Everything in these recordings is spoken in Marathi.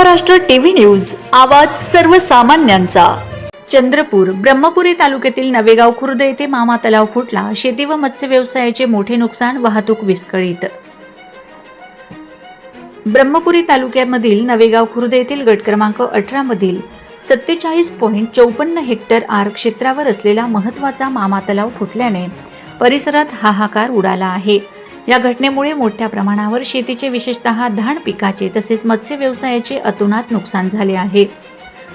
महाराष्ट्र टीव्ही न्यूज आवाज सर्वसामान्यांचा. चंद्रपूर ब्रह्मपुरी तालुक्यातील नवेगाव खुर्द येथे मामा तलाव फुटला. शेती व मत्स्य व्यवसायाचे मोठे नुकसान वाहतूक विस्कळीत. ब्रह्मपुरी तालुक्यामधील नवेगाव खुर्द येथील गट क्रमांक अठरा मधील सत्तेचाळीस पॉईंट चौपन्न हेक्टर आर क्षेत्रावर असलेला महत्त्वाचा मामा तलाव फुटल्याने परिसरात हाहाकार उडाला आहे. या घटनेमुळे मोठ्या प्रमाणावर शेतीचे विशेषतः धान पिकाचे तसेच मत्स्य व्यवसायाचे अतोनात नुकसान झाले आहे.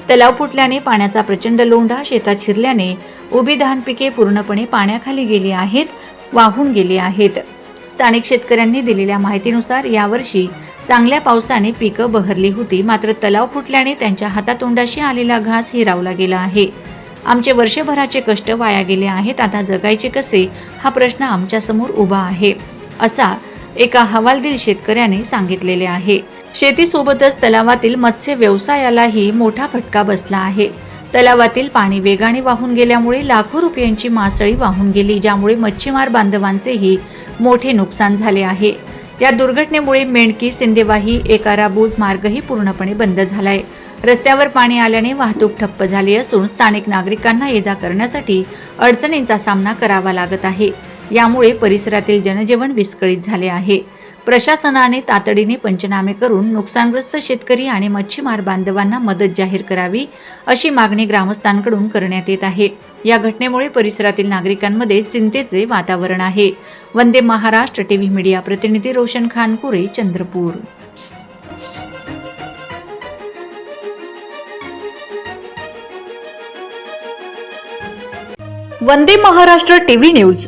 तलाव फुटल्याने पाण्याचा प्रचंड लोंढा शेतात शिरल्याने उभी धान पिके पूर्णपणे पाण्याखाली गेली आहेत वाहून गेली आहेत. स्थानिक शेतकऱ्यांनी दिलेल्या माहितीनुसार यावर्षी चांगल्या पावसाने पिकं बहरली होती मात्र तलाव फुटल्याने त्यांच्या हातातोंडाशी आलेला घास हिरावला गेला आहे. आमचे वर्षभराचे कष्ट वाया गेले आहेत आता जगायचे कसे हा प्रश्न आमच्यासमोर उभा आहे. असा एका हवालदिल शेतकऱ्याने सांगितलेले आहे. शेतीसोबतच तलावातील मत्स्य व्यवसायालाही मोठा फटका बसला आहे. तलावातील पाणी वेगाने वाहून गेल्यामुळे लाखो रुपयांची मासळी वाहून गेली ज्यामुळे मच्छीमार बांधवांचेही मोठे नुकसान झाले आहे. या दुर्घटनेमुळे मेणकी सिंदेवाही एकाराबूज मार्गही पूर्णपणे बंद झालाय. रस्त्यावर पाणी आल्याने वाहतूक ठप्प झाली असून स्थानिक नागरिकांना ये जा करण्यासाठी अडचणींचा सामना करावा लागत आहे. यामुळे परिसरातील जनजीवन विस्कळीत झाले आहे. प्रशासनाने तातडीने पंचनामे करून नुकसानग्रस्त शेतकरी आणि मच्छीमार बांधवांना मदत जाहीर करावी अशी मागणी ग्रामस्थांकडून करण्यात येत आहे. या घटनेमुळे परिसरातील नागरिकांमध्ये चिंतेचे वातावरण आहे. वंदे महाराष्ट्र टीव्ही मीडिया प्रतिनिधी रोशन खानपुरे चंद्रपूर. Vande Maharashtra TV news